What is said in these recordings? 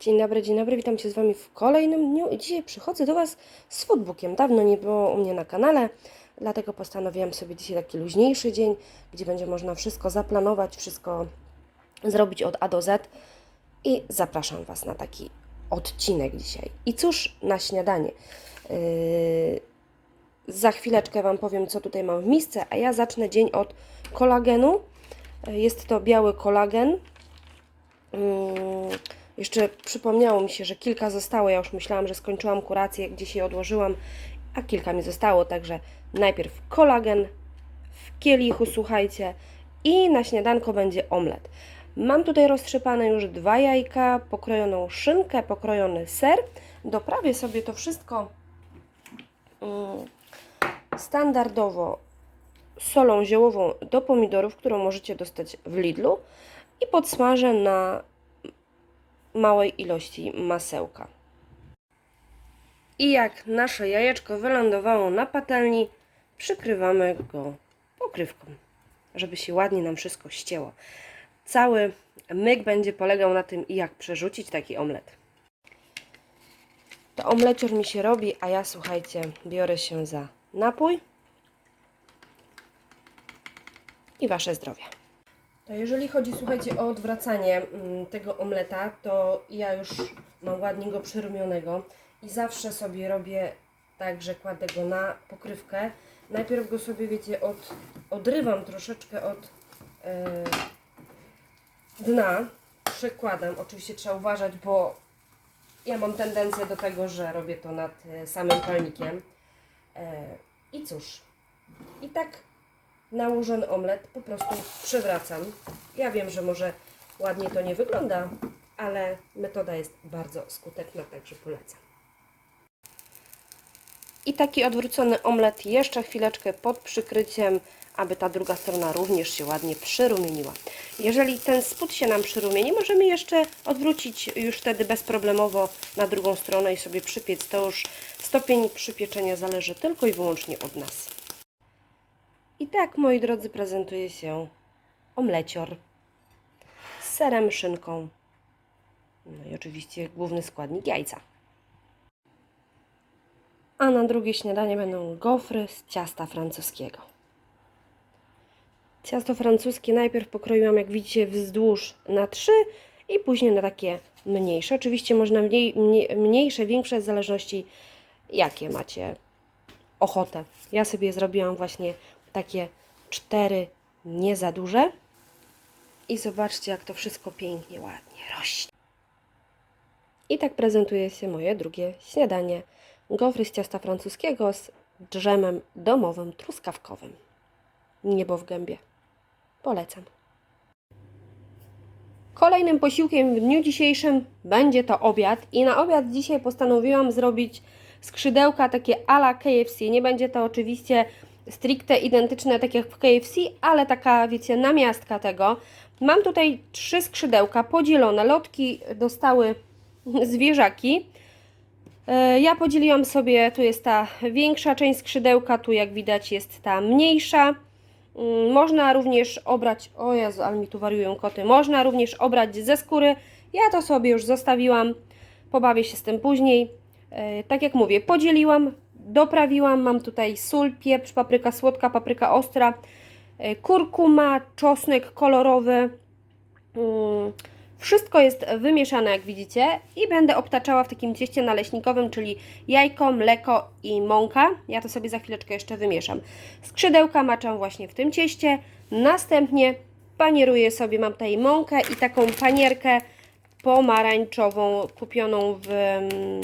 Dzień dobry, dzień dobry, witam się z Wami w kolejnym dniu i dzisiaj przychodzę do Was z foodbookiem. Dawno nie było u mnie na kanale, dlatego postanowiłam sobie dzisiaj taki luźniejszy dzień, gdzie będzie można wszystko zaplanować, wszystko zrobić od A do Z i zapraszam Was na taki odcinek dzisiaj. I cóż na śniadanie? Yy, za chwileczkę Wam powiem, co tutaj mam w misce, a ja zacznę dzień od kolagenu. Jest to biały kolagen. Jeszcze przypomniało mi się, że kilka zostało. Ja już myślałam, że skończyłam kurację, gdzieś je odłożyłam, a kilka mi zostało. Także najpierw kolagen w kielichu, słuchajcie, i na śniadanko będzie omlet. Mam tutaj roztrzypane już dwa jajka, pokrojoną szynkę, pokrojony ser. Doprawię sobie to wszystko mm, standardowo solą ziołową do pomidorów, którą możecie dostać w Lidlu i podsmażę na małej ilości masełka. I jak nasze jajeczko wylądowało na patelni, przykrywamy go pokrywką, żeby się ładnie nam wszystko ścięło. Cały myk będzie polegał na tym, jak przerzucić taki omlet. To omlecior mi się robi, a ja słuchajcie, biorę się za napój i Wasze zdrowie. To jeżeli chodzi, słuchajcie, o odwracanie mm, tego omleta, to ja już mam ładnie go przyrumionego i zawsze sobie robię tak, że kładę go na pokrywkę. Najpierw go sobie, wiecie, od, odrywam troszeczkę od e, dna, przekładam. Oczywiście trzeba uważać, bo ja mam tendencję do tego, że robię to nad e, samym palnikiem. E, I cóż, i tak nałożony omlet po prostu przewracam. Ja wiem, że może ładnie to nie wygląda, ale metoda jest bardzo skuteczna, także polecam. I taki odwrócony omlet jeszcze chwileczkę pod przykryciem, aby ta druga strona również się ładnie przyrumieniła. Jeżeli ten spód się nam przyrumieni, możemy jeszcze odwrócić już wtedy bezproblemowo na drugą stronę i sobie przypiec. To już stopień przypieczenia zależy tylko i wyłącznie od nas. I tak, moi drodzy, prezentuje się omlecior z serem, szynką, no i oczywiście główny składnik jajca. A na drugie śniadanie będą gofry z ciasta francuskiego. Ciasto francuskie najpierw pokroiłam, jak widzicie, wzdłuż na trzy i później na takie mniejsze. Oczywiście można mniej, mniej, mniejsze, większe, w zależności jakie macie ochotę. Ja sobie zrobiłam właśnie takie cztery, nie za duże. I zobaczcie, jak to wszystko pięknie, ładnie rośnie. I tak prezentuje się moje drugie śniadanie. Gofry z ciasta francuskiego z drzemem domowym truskawkowym. Niebo w gębie. Polecam. Kolejnym posiłkiem w dniu dzisiejszym będzie to obiad i na obiad dzisiaj postanowiłam zrobić skrzydełka takie ala KFC. Nie będzie to oczywiście stricte identyczne tak jak w KFC, ale taka wiecie namiastka tego. Mam tutaj trzy skrzydełka podzielone. Lotki dostały zwierzaki. E, Ja podzieliłam sobie, tu jest ta większa część skrzydełka, tu jak widać jest ta mniejsza. Mm, Można również obrać, o Jezu, ale mi tu wariują koty, można również obrać ze skóry. Ja to sobie już zostawiłam, pobawię się z tym później. E, Tak jak mówię, podzieliłam, doprawiłam, mam tutaj sól, pieprz, papryka słodka, papryka ostra, e, kurkuma, czosnek kolorowy. Mm, Wszystko jest wymieszane, jak widzicie, i będę obtaczała w takim cieście naleśnikowym, czyli jajko, mleko i mąka. Ja to sobie za chwileczkę jeszcze wymieszam. Skrzydełka maczam właśnie w tym cieście. Następnie panieruję sobie, mam tutaj mąkę i taką panierkę pomarańczową, kupioną w mm,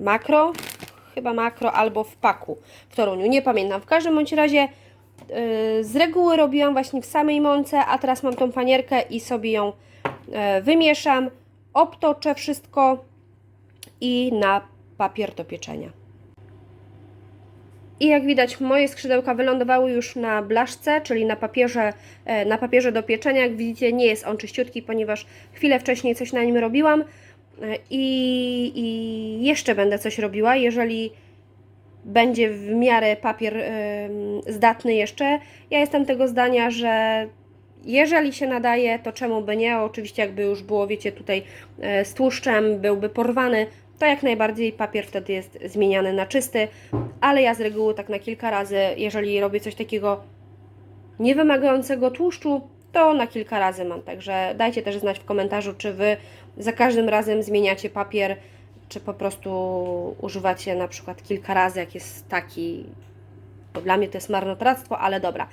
makro, chyba makro albo w paku w Toruniu, nie pamiętam. W każdym bądź razie yy, z reguły robiłam właśnie w samej mące, a teraz mam tą panierkę i sobie ją yy, wymieszam, obtoczę wszystko i na papier do pieczenia. I jak widać, moje skrzydełka wylądowały już na blaszce, czyli na papierze, e, na papierze do pieczenia. Jak widzicie, nie jest on czyściutki, ponieważ chwilę wcześniej coś na nim robiłam. I, i jeszcze będę coś robiła, jeżeli będzie w miarę papier em, zdatny jeszcze. Ja jestem tego zdania, że jeżeli się nadaje, to czemu by nie? Oczywiście jakby już było, wiecie, tutaj e, z tłuszczem byłby porwany, to jak najbardziej papier wtedy jest zmieniany na czysty, ale ja z reguły tak na kilka razy, jeżeli robię coś takiego niewymagającego tłuszczu, to na kilka razy mam. Także dajcie też znać w komentarzu, czy Wy za każdym razem zmieniacie papier, czy po prostu używacie na przykład kilka razy, jak jest taki. Dla mnie to jest marnotrawstwo, ale dobra.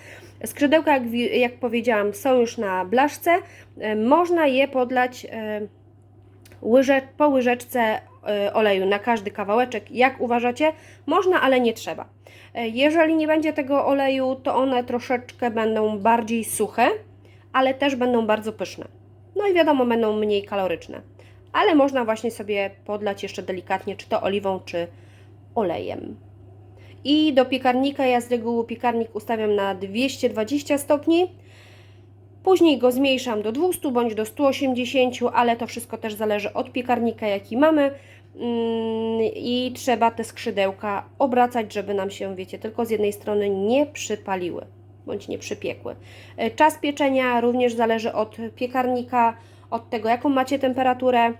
Skrzydełka, jak, jak powiedziałam, są już na blaszce. E, Można je podlać e, łyże, po łyżeczce e, oleju na każdy kawałeczek, jak uważacie. Można, ale nie trzeba. Jeżeli nie będzie tego oleju, to one troszeczkę będą bardziej suche, ale też będą bardzo pyszne. No i wiadomo, będą mniej kaloryczne. Ale można właśnie sobie podlać jeszcze delikatnie, czy to oliwą, czy olejem. I do piekarnika ja z reguły piekarnik ustawiam na 220 stopni. Później go zmniejszam do 200 bądź do 180, ale to wszystko też zależy od piekarnika, jaki mamy. Mm, I trzeba te skrzydełka obracać, żeby nam się, wiecie, tylko z jednej strony nie przypaliły bądź nie przypiekły. E, Czas pieczenia również zależy od piekarnika, od tego, jaką macie temperaturę.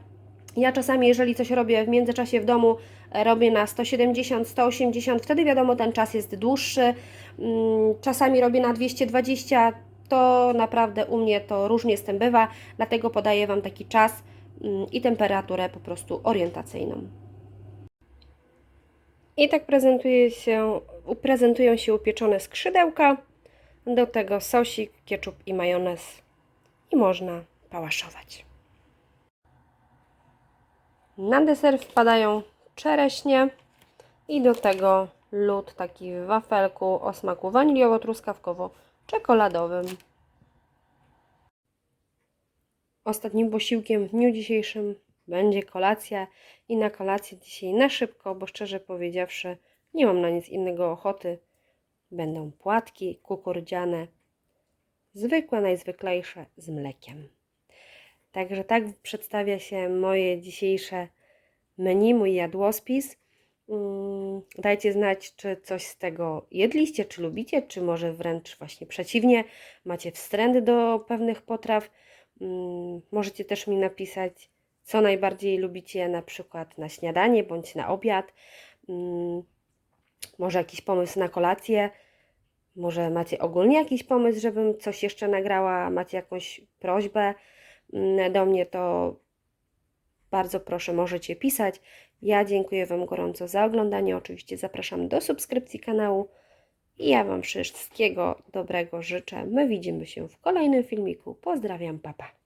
Ja czasami, jeżeli coś robię w międzyczasie w domu, e, robię na 170, 180, wtedy wiadomo, ten czas jest dłuższy. Mm, Czasami robię na 220, to naprawdę u mnie to różnie z tym bywa, dlatego podaję Wam taki czas mm, i temperaturę po prostu orientacyjną. I tak prezentuje się, prezentują się upieczone skrzydełka. Do tego sosik, ketchup i majonez. I można pałaszować. Na deser wpadają czereśnie i do tego lód taki w wafelku o smaku waniliowo-truskawkowo-czekoladowym. Ostatnim posiłkiem w dniu dzisiejszym będzie kolacja i na kolację dzisiaj na szybko, bo szczerze powiedziawszy nie mam na nic innego ochoty. Będą płatki kukurydziane, zwykłe, najzwyklejsze z mlekiem. Także tak przedstawia się moje dzisiejsze menu, mój jadłospis. Mm, Dajcie znać, czy coś z tego jedliście, czy lubicie, czy może wręcz właśnie przeciwnie, macie wstręt do pewnych potraw. Mm, Możecie też mi napisać, co najbardziej lubicie na przykład na śniadanie bądź na obiad. Może jakiś pomysł na kolację. Może macie ogólnie jakiś pomysł, żebym coś jeszcze nagrała, macie jakąś prośbę mm, do mnie, to bardzo proszę, możecie pisać. Ja dziękuję Wam gorąco za oglądanie. Oczywiście zapraszam do subskrypcji kanału i ja Wam wszystkiego dobrego życzę. My widzimy się w kolejnym filmiku. Pozdrawiam, papa.